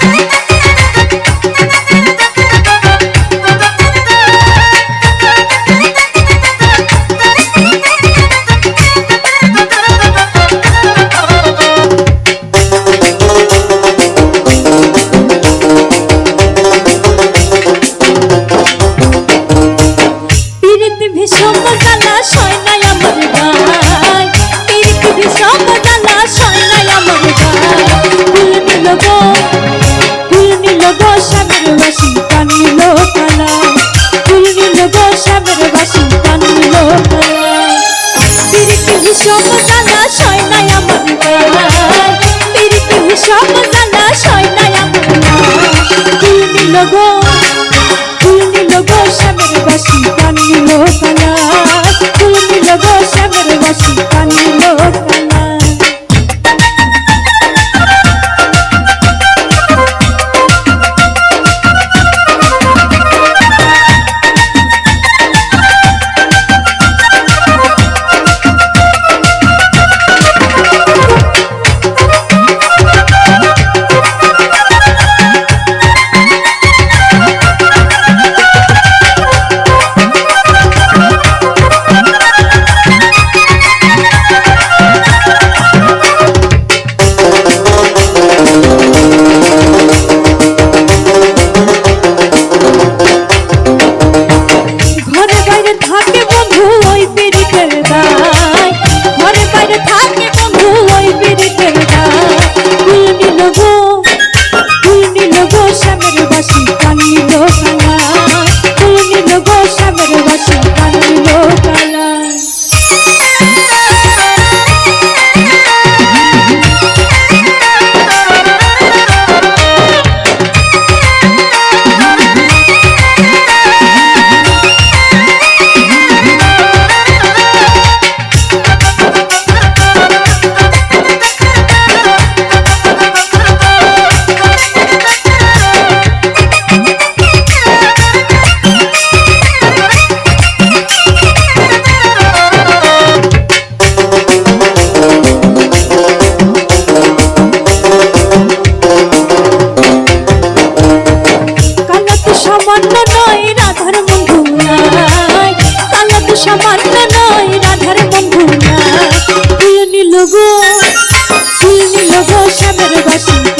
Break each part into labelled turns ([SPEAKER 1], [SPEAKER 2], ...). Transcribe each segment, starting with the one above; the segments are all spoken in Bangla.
[SPEAKER 1] Thank you. নাই আমার গায় পিরিত ভীষণ সাগর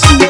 [SPEAKER 1] Jesús.